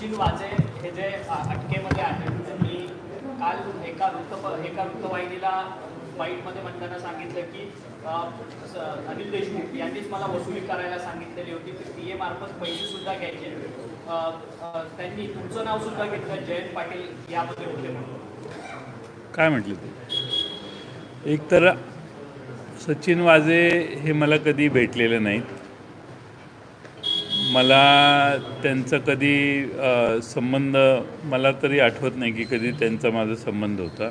सचिन वाजे हे जे अटकेमध्ये आहेत म्हणजे मी काल एका वृत्त एका वृत्तवाहिनीला वाईटमध्ये म्हणताना सांगितलं की स- अनिल देशमुख यांनीच मला वसुली करायला सांगितलेली होती की पी ए मार्फत पैसेसुद्धा घ्यायचे. त्यांनी तुमचं नाव सुद्धा घेतलं जयंत पाटील यामध्ये होते म्हणून. काय म्हटलं ते? एक तर सचिन वाजे हे मला कधी भेटलेले नाहीत. मला त्यांचा कधी संबंध मला तरी आठवत नाही की कधी त्यांचा माझा संबंध होता.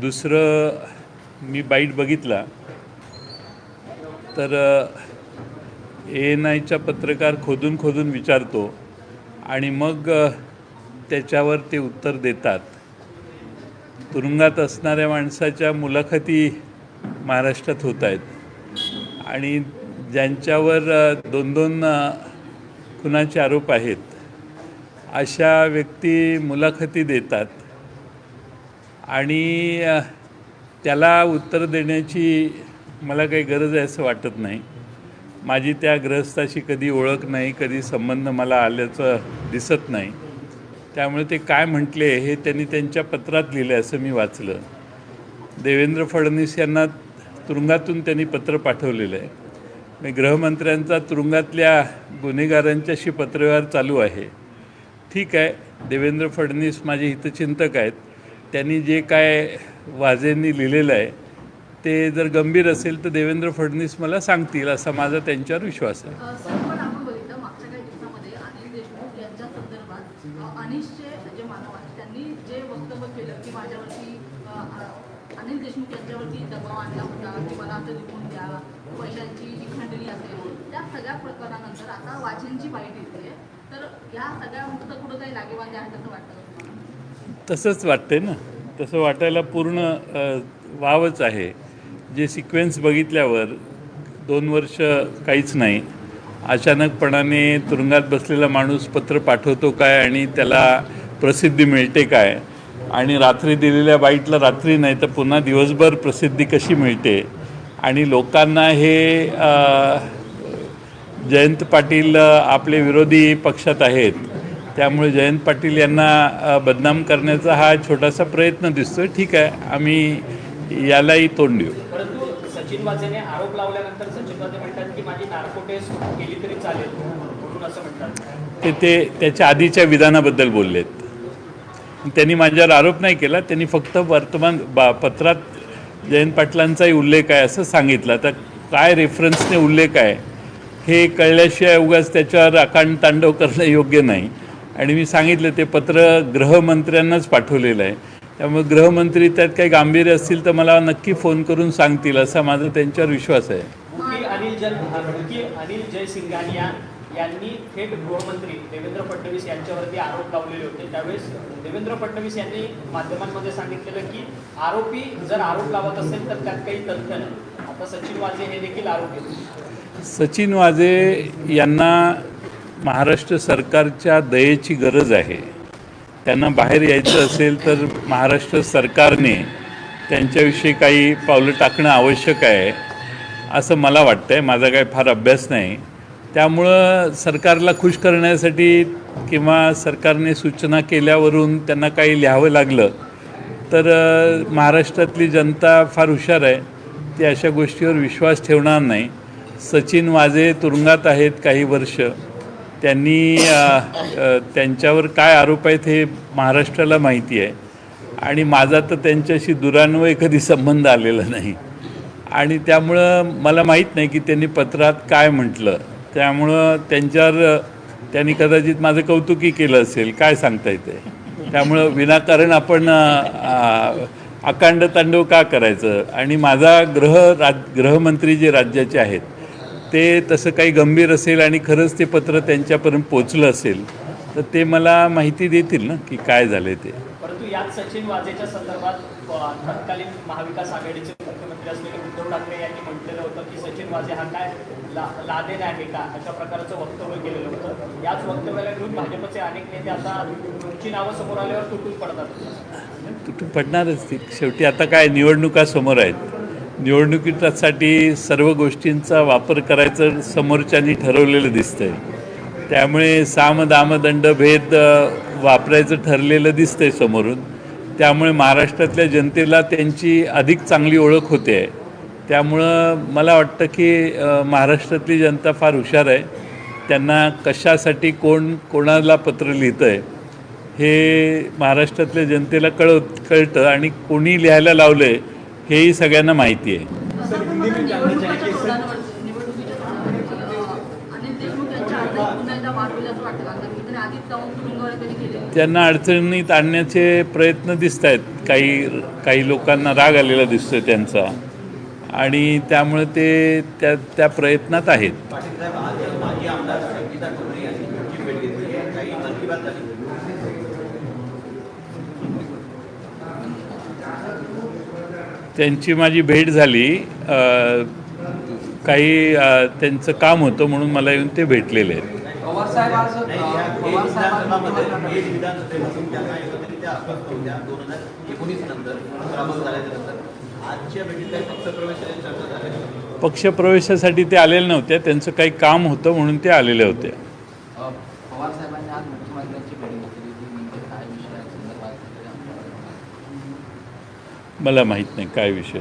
दुसरं मी बाईट बघितला. तर ए एन आयचा पत्रकार खोदून खोदून विचारतो आणि मग त्याच्यावर ते उत्तर देतात. तुरुंगात असणाऱ्या माणसाच्या मुलाखती महाराष्ट्रात होत आहेत. आणि ज्यांच्यावर दोन दोन खुनाचे आरोप आहेत अशा व्यक्ती मुलाखती देतात आणि त्याला उत्तर देण्याची मला काही गरज आहे असं वाटत नाही. माझी त्या ग्रहस्थाशी कधी ओळख नाही कधी संबंध मला आल्याचं दिसत नाही. त्यामुळे ते काय म्हटले हे त्यांनी त्यांच्या पत्रात लिहिलं असं मी वाचलं. देवेंद्र फडणवीस यांना तुरुंगातून त्यांनी पत्र पाठवलेलं आहे. मी गृहमंत्र्यांचा तुरुंगातल्या गुन्हेगारांच्याशी पत्रव्यवहार चालू आहे. ठीक आहे देवेंद्र फडणवीस माझे हितचिंतक आहेत. त्यांनी जे काय वाजेंनी लिहिलेलं आहे ते जर गंभीर असेल तर देवेंद्र फडणवीस मला सांगतील असा माझा त्यांच्यावर विश्वास आहे. अनिल देशमुख यांच्यावरती दबाव आणला होता की मला आता लिहून द्या पैशांची असेल. त्या सगळ्या प्रकरणानंतर आता वाचनची बाईट येते. तर या सगळ्या मुक्त कुठं काही लागेबांधे आहेत असं वाटतं तसंच वाटते ना. तसं वाटायला पूर्ण वावच आहे. जे सिक्वेन्स बघितल्यावर दोन वर्ष काहीच नाही. अचानकपणाने तुरुंगात बसलेला माणूस पत्र पाठवतो काय आणि त्याला प्रसिद्धी मिळते काय? आणि रात्री दिलेल्या बाईटला रात्री नाही तर पुन्हा दिवसभर प्रसिद्धी कशी मिळते? आणि लोकांना हे जयंत पाटील आपले विरोधी पक्षात आहेत. त्यामुळे जयंत पाटील यांना बदनाम करण्याचा हा छोटासा प्रयत्न दिसतोय. ठीक आहे आम्ही यालाही तोंड देऊ. परंतु सचिन वाजेने आरोप लावल्यानंतर सचिन वाजे म्हणतात की माझी नार्को टेस्ट केली तरी चालेल म्हणून असं म्हणतात. ते ते त्याच्या आधीच्या विधानाबद्दल बोललेत. त्यांनी माझ्यावर आरोप नाही केला. त्यांनी फक्त वर्तमान बा पत्रात जयंत पाटलांचाही उल्लेख आहे असं सांगितलं. तर काय रेफरन्सने उल्लेख आहे? हे कळल्याशिवाय उगाच त्याच्यावर अकांड तांडव करणं योग्य नाही. आणि मी सांगितलं ते पत्र गृहमंत्र्यांनाच पाठवलेलं आहे. त्यामुळे गृहमंत्री त्यात काही गांभीर्य असतील तर मला नक्की फोन करून सांगतील असा माझा त्यांच्यावर विश्वास आहे. यांनी थेट गृहमंत्री देवेंद्र फडणवीस यांच्यावरती आरोप लावलेले होते. त्यावेळेस देवेंद्र फडणवीस यांनी माध्यमांमध्ये सांगितलेलं की आरोपी जर आरोप लावत असेल तर त्यात काही तथ्य नाही. आता सचिन वाजे हे देखील आरोपी आहेत. सचिन वाजे यांना महाराष्ट्र सरकारच्या दयेची गरज आहे. त्यांना बाहेर यायचं असेल तर महाराष्ट्र सरकारने त्यांच्याविषयी काही पावलं टाकणं आवश्यक आहे असं मला वाटतं आहे माझा काही फार अभ्यास नाही. त्यामुळं सरकारला खुश करण्यासाठी किंवा सरकारने सूचना केल्यावरून त्यांना काही लिहावं लागलं तर महाराष्ट्रातली जनता फार हुशार आहे. ती अशा गोष्टीवर विश्वास ठेवणार नाही. सचिन वाजे तुरुंगात आहेत काही वर्ष. त्यांनी त्यांच्यावर काय आरोप आहेत हे महाराष्ट्राला माहिती आहे. आणि माझा तर त्यांच्याशी दुरान्वय कधी संबंध आलेला नाही. आणि त्यामुळं मला माहीत नाही की त्यांनी पत्रात काय म्हटलं. त्यामुळं त्यांच्यावर त्यांनी कदाचित माझं कौतुकी केलं असेल. काय सांगता येते त्यामुळं विनाकारण आपण अकांड तांडव का करायचं? आणि माझा ग्रह राज गृहमंत्री जे राज्याचे आहेत ते तसं काही गंभीर असेल आणि खरंच ते पत्र त्यांच्यापर्यंत पोचलं असेल तर ते मला माहिती देतील ना की काय झालं ते. परंतु यात सचिन वाजेच्या संदर्भात तत्कालीन महाविकास आघाडीचे मुख्यमंत्री असलेले उद्धव ठाकरे यांनी म्हटलेलं होतं की सचिन वाजे हा काय ला लादेन आहे का? अशा प्रकारचं वक्तव्य केलेलं होतं. याच वक्तव्याला घेऊन भाजपचे अनेक नेते आता तुमची नावं समोर आल्यावर तुटून पडतात. तुटून पडणारच ती. शेवटी आता काय निवडणुका समोर आहेत. निवडणुकीसाठी सर्व गोष्टींचा वापर करायचं समोरच्यांनी ठरवलेलं दिसतंय. त्यामुळे साम दामदंड भेद वापरायचं ठरलेलं दिसतंय समोरून. त्यामुळे महाराष्ट्रातल्या जनतेला त्यांची अधिक चांगली ओळख होते. आहे त्यामुळं मला वाटतं की महाराष्ट्रातली जनता फार हुशार आहे. त्यांना कशासाठी कोण कोणाला पत्र लिहितं आहे हे महाराष्ट्रातल्या जनतेला कळत कळतं आणि कोणी लिहायला लावलं आहे हेही सगळ्यांना माहिती आहे असं पण मला निवडणुकीच्या तोंडावर निवडणुकीच्या तोंडावर अ, अनिल देशमुख यांच्या अर्जात पुन्हा एकदा वाढ होईल असं वाटतं कारण की त्यांना अडचणीत आणण्याचे प्रयत्न दिसत आहेत काही काही लोकांना राग आलेला दिसतोय त्यांचा. आणि त्यामुळे ते त्या त्या प्रयत्नात आहेत. त्यांची माझी भेट झाली. काही त्यांचं काम होतं म्हणून मला येऊन ते भेटलेले आहेत. पवार साहेब आज पवार साहेब विधानसभामध्ये बीड विधानसभेपासून त्यांना एकत्रित्या अस्वस्थ होत्या दोन हजार एकोणीस नंतर पराभव झाल्याच्यानंतर. आजच्या भेटीत काही पक्षप्रवेशाची चर्चा झाली पक्षप्रवेशासाठी ते आलेले नव्हते. त्यांचं काही काम होतं म्हणून ते आलेले होते. अ, पवार साहेबांनी आज मुख्यमंत्र्यांची भेट घेतली. होती नेमके काय विषयासंदर्भात मला माहीत नाही काय विषय